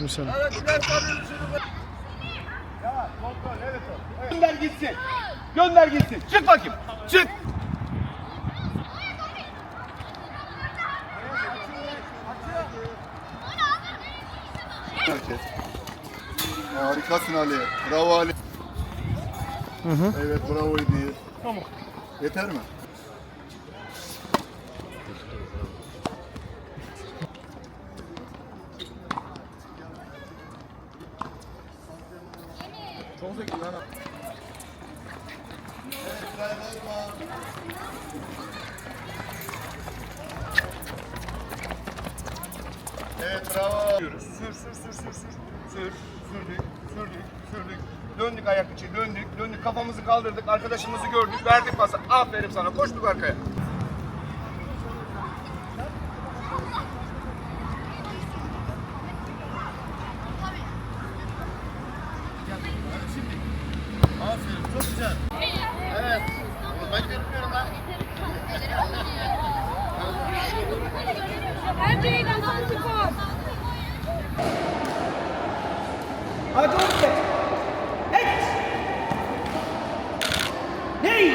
Dökmüş sana. Evet biraz. Ya kontrol evet o. Evet. Gönder gitsin. Gönder gitsin. Çık bakayım. Çık. Herkes. Harikasın Ali. Bravo Ali. Evet bravo İdil. Tamam. Yeter mi? Çok zeki lan. Evet bravo. Sür sür sür sür sür. Sür. Sürdük. Sürdük. Sürdük. Döndük ayak içi. Döndük. Döndük. Kafamızı kaldırdık. Arkadaşımızı gördük. Verdik pası. Aferin sana. Koştuk arkaya. Aferin çok güzel. Evet. Ben görmüyorum lan. Andrew, that's on the court. Hadi oğlum. Evet. Ney?